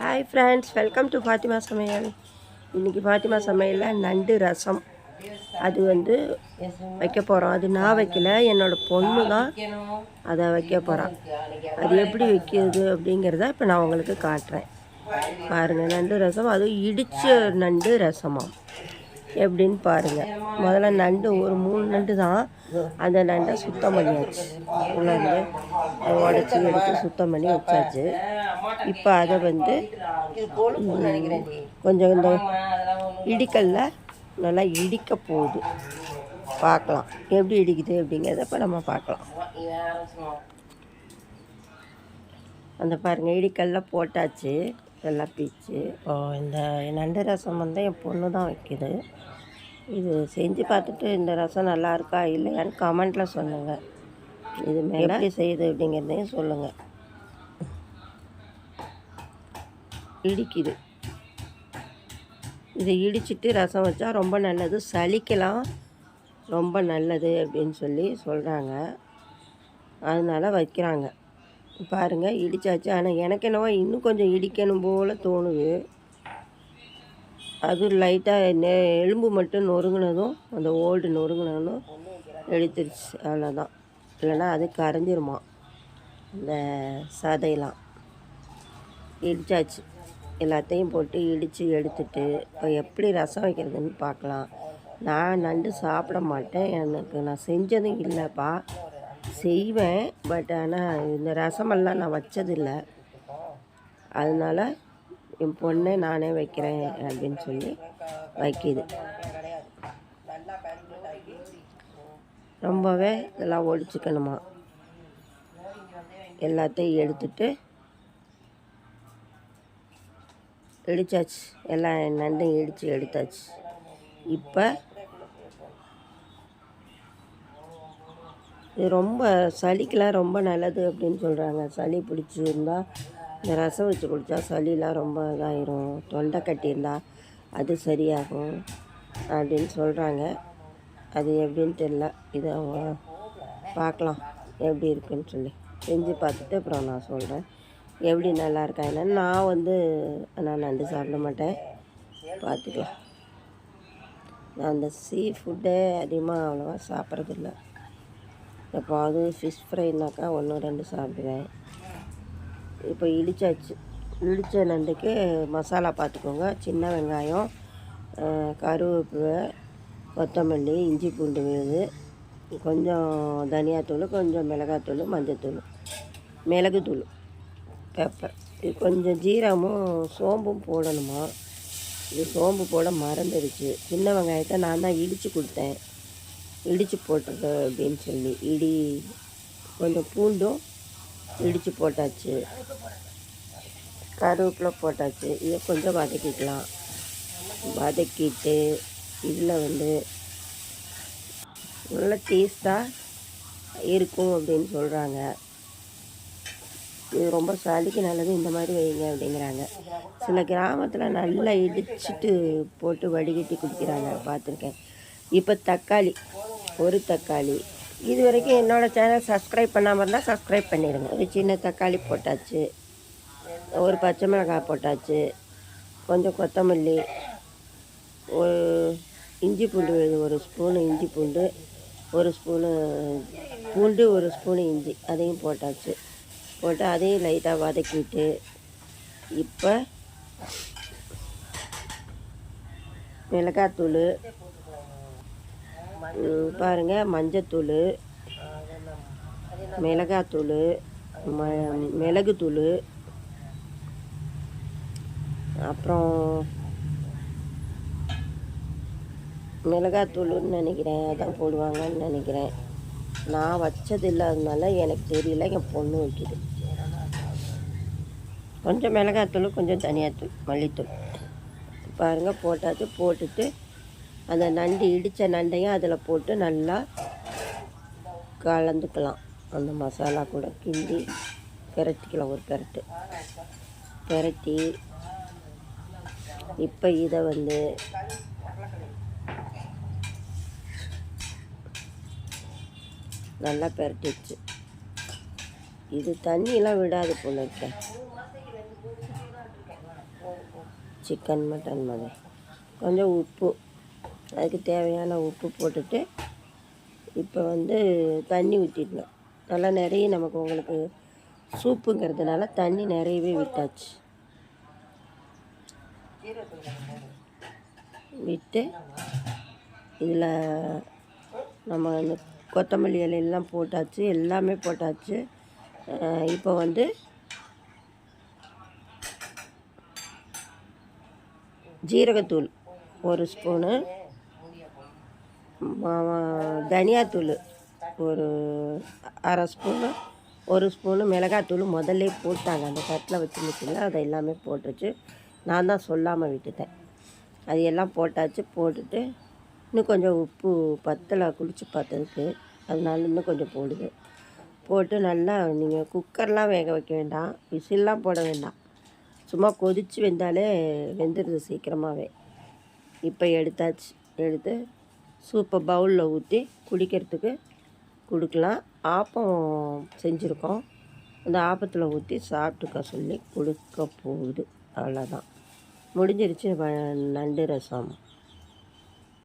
Hi friends welcome to Fathima சமையல் இன்றைக்கி ஃபாத்திமா சமையலில் நண்டு ரசம். அது வந்து வைக்க போகிறோம் அது நான் வைக்கல என்னோடய பொண்ணு தான் அதை வைக்க போகிறான் அது எப்படி வைக்கிறது அப்படிங்கிறத இப்போ நான் உங்களுக்கு காட்டுறேன். பாருங்கள் நண்டு ரசம். அதுவும் இடித்த நண்டு ரசமாக எப்படின்னு பாருங்கள் முதல்ல நண்டு ஒரு மூணு நண்டு தான் அந்த நண்டை சுத்தம் பண்ணியாச்சு. உள்ளே அதை உடச்சி எடுத்து சுத்தம் பண்ணி வச்சாச்சு. இப்போ அதை வந்து கொஞ்சம் இந்த இடிக்கல்ல நல்லா இடிக்க போகுது. பார்க்கலாம். எப்படி இடிக்குது அப்படிங்கிறத இப்போ நம்ம பார்க்கலாம். அந்த பாருங்கள் இடிக்கல்ல போட்டாச்சு. எல்லாம் பீச்சு இப்போ இந்த நண்டு ரசம் வந்து என் பொண்ணு தான் வைக்குது. இது செஞ்சு பார்த்துட்டு இந்த ரசம் நல்லா இருக்கா இல்லையான்னு கமெண்ட்டில் சொல்லுங்கள் இது மேலே எப்படி செய்யுது அப்படிங்கிறதையும் சொல்லுங்கள் இடிக்குது. இதை இடிச்சிட்டு ரசம் வச்சா ரொம்ப நல்லது. சளிக்கலாம் ரொம்ப நல்லது அப்படின்னு சொல்லி சொல்கிறாங்க அதனால் வைக்கிறாங்க. பாருங்கள் இடித்தாச்சு ஆனால் எனக்கு என்னவோ இன்னும் கொஞ்சம் இடிக்கணும் போல் தோணுது. அது லைட்டாக நெ எலும்பு மட்டும் நொறுங்கினதும் அந்த ஓல்டு நொறுங்கினதும் எடுத்துருச்சு அவ்வளோதான் இல்லைன்னா அது கரைஞ்சிருமா இந்த சதையெல்லாம். இடித்தாச்சு எல்லாத்தையும் போட்டு இடித்து எடுத்துட்டு இப்போ எப்படி ரசம் வைக்கிறதுன்னு பார்க்கலாம். நான் நண்டு சாப்பிட மாட்டேன். எனக்கு நான் செஞ்சதும் இல்லைப்பா. செய்வேன். பட் ஆனால் இந்த ரசமெல்லாம் நான் வச்சதில்லை. அதனால் என் பொண்ணை நானே வைக்கிறேன் அப்படின்னு சொல்லி வைக்கிது. ரொம்பவே இதெல்லாம் ஒழிச்சுக்கணுமா? எல்லாத்தையும் எடுத்துட்டு இடிச்சாச்சு. எல்லாம் நண்டையும் இடித்து எடுத்தாச்சு. இப்போ இது ரொம்ப சளிக்கெலாம் ரொம்ப நல்லது அப்படின்னு சொல்கிறாங்க சளி பிடிச்சிருந்தா இந்த ரசம் வச்சு குடித்தா சளிலாம் ரொம்ப இதாகிரும் தொண்டை கட்டியிருந்தா அது சரியாகும் அப்படின்னு சொல்கிறாங்க அது எப்படின்னு தெரில இது அவங்க பார்க்கலாம். எப்படி இருக்குன்னு சொல்லி. செஞ்சு பார்த்துட்டு அப்புறம் நான் சொல்கிறேன் எப்படி நல்லா இருக்கா என்னன்னு. நான் வந்து நான் நண்டு சாப்பிட மாட்டேன். பார்த்துக்கலாம். நான் அந்த சீ ஃபுட்டே அதிகமாக அவ்வளோவா சாப்பிட்றதில்ல. எப்போது ஃபிஷ் ஃப்ரைனாக்கா ஒன்று ரெண்டு சாப்பிடுவேன். இப்போ இடிச்சாச்சு. இடித்த நண்டுக்கு மசாலா பார்த்துக்கோங்க. சின்ன வெங்காயம் கருவேப்பிலை கொத்தமல்லி இஞ்சி பூண்டு விழுது. கொஞ்சம் தனியாத்தூள் கொஞ்சம் மிளகாத்தூள் மஞ்சத்தூள். மிளகுத்தூள் பெப்பர் இது கொஞ்சம் ஜீரமும் சோம்பும் போடணுமா? இது சோம்பு போட மறந்துடுச்சு. சின்ன வெங்காயத்தை நான் தான் இடித்து கொடுத்தேன். இடித்து போட்டுருக்க அப்படின்னு சொல்லி இடி கொஞ்சம் பூண்டும் இடித்து போட்டாச்சு. கருவேப்பிலை போட்டாச்சு. இதை கொஞ்சம் வதக்கிக்கலாம். வதக்கிட்டு இதில் வந்து நல்ல டேஸ்ட்டாக இருக்கும் அப்படின்னு சொல்கிறாங்க இது ரொம்ப சளிக்கு நல்லது இந்த மாதிரி வைங்க அப்படிங்கிறாங்க. சில கிராமத்தில் நல்லா இடிச்சிட்டு போட்டு வடிகட்டி குடிக்கிறாங்க. பார்த்துருக்கேன். இப்போ தக்காளி. ஒரு தக்காளி. இது வரைக்கும் என்னோடய சேனல் சப்ஸ்கிரைப் பண்ணாமல் இருந்தால் சப்ஸ்கிரைப் பண்ணிடுங்க. ஒரு சின்ன தக்காளி போட்டாச்சு. ஒரு பச்சை மிளகாய் போட்டாச்சு. கொஞ்சம் கொத்தமல்லி. ஒரு இஞ்சி பூண்டு விழுது ஒரு ஸ்பூனு இஞ்சி பூண்டு ஒரு ஸ்பூனு பூண்டு ஒரு ஸ்பூனு இஞ்சி அதையும் போட்டாச்சு. போட்டு அதையும் லைட்டாக வதக்கிட்டு இப்போ மிளகாத்தூள் பாருங்க மஞ்சத்தூள் மிளகாத்தூள் ம மிளகுத்தூள் அப்புறம் மிளகாத்தூளுன்னு நினைக்கிறேன் அதான் போடுவாங்கன்னு நினைக்கிறேன். நான் வச்சது இல்லாததுனால எனக்கு தெரியல என் பொண்ணு வைக்கிது. கொஞ்சம் மிளகாத்தூள் கொஞ்சம் தனியாத்தூள் மல்லித்தூள். பாருங்கள் போட்டாச்சு போட்டுட்டு அந்த நண்டு இடித்த நண்டையும் அதில் போட்டு நல்லா கலந்துக்கலாம். அந்த மசாலா கூட கிண்டி பெரட்டிக்கலாம் ஒரு பெரட்டு. பெரட்டி இப்போ இதை வந்து நல்லா பெரட்டிடுச்சு. இது தண்ணியெலாம் விடாது போல இருக்க. சிக்கன் மட்டன் மாதிரி. கொஞ்சம் உப்பு. அதுக்கு தேவையான உப்பு போட்டுட்டு இப்போ வந்து தண்ணி ஊற்றிடணும் நல்லா நிறைய நமக்கு உங்களுக்கு சூப்புங்கிறதுனால தண்ணி நிறையவே விட்டாச்சு. விட்டு இதில் நம்ம இந்த கொத்தமல்லி இலையெல்லாம் போட்டாச்சு எல்லாமே போட்டாச்சு. இப்போ வந்து ஜீரகத்தூள் ஒரு ஸ்பூனு. தனியாத்தூள். ஒரு அரை ஸ்பூனு ஒரு ஸ்பூனு மிளகாத்தூள் முதல்ல போட்டாங்க. அந்த தட்டில் வச்சுருந்துச்சுல அதை எல்லாமே போட்டுச்சு. நான் தான் சொல்லாமல் விட்டுட்டேன். அது எல்லாம் போட்டாச்சு. போட்டுட்டு இன்னும் கொஞ்சம் உப்பு பத்தலை குளிச்சு பார்த்ததுக்கு. அதனால இன்னும் கொஞ்சம் போடுது. போட்டு நல்லா நீங்கள் குக்கர்லாம் வேக வைக்க வேண்டாம். விசில்லாம் போட வேண்டாம். சும்மா கொதித்து வெந்தாலே வெந்துடுது சீக்கிரமாகவே இப்போ எடுத்தாச்சு. எடுத்து சூப்பை பவுலில் ஊற்றி குடிக்கிறதுக்கு கொடுக்கலாம். ஆப்பம் செஞ்சுருக்கோம். அந்த ஆப்பத்தில் ஊற்றி சாப்பிட்டுக்க சொல்லி கொடுக்க போகுது. அவ்வளோதான். முடிஞ்சிருச்சு வ- நண்டு ரசம்.